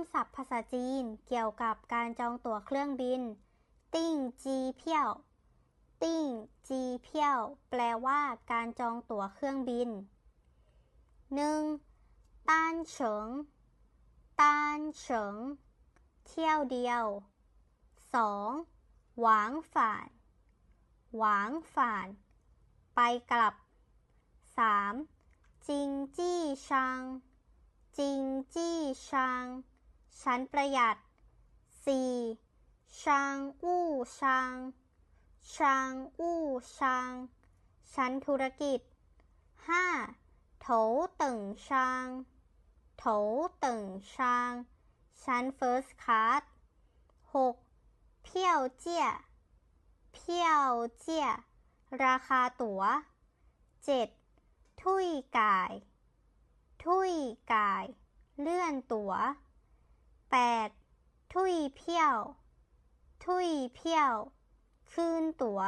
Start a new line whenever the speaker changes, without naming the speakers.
ำศัพท์ภาษาจีนเกี่ยวกับการจองตั๋วเครื่องบิน ติ้งจีเพี้ยวติ้งจีเพี้ยวแปลว่าการจองตั๋วเครื่องบิน 1. ต้านเฉิง ต้านเฉิง เที่ยวเดียว 2. หวางฝานหวางฝาน ไปกลับ 3. จิงจี้ชางจิงจี้ชาง ชั้นประหยัด 4. ชางอู้ชางชางอู้ชางชั้นธุรกิจ 5. โถเติ่งชางโถเติ่งชางชั้น First Class 6. เพี้ยวเจี้ยเพี้ยวเจี้ยราคาตั๋ว 7. ทุยกาย ทุยกาย เลื่อนตั๋ว 8. ทุยเพี้ยว ทุยเพี้ยว คืนตั๋ว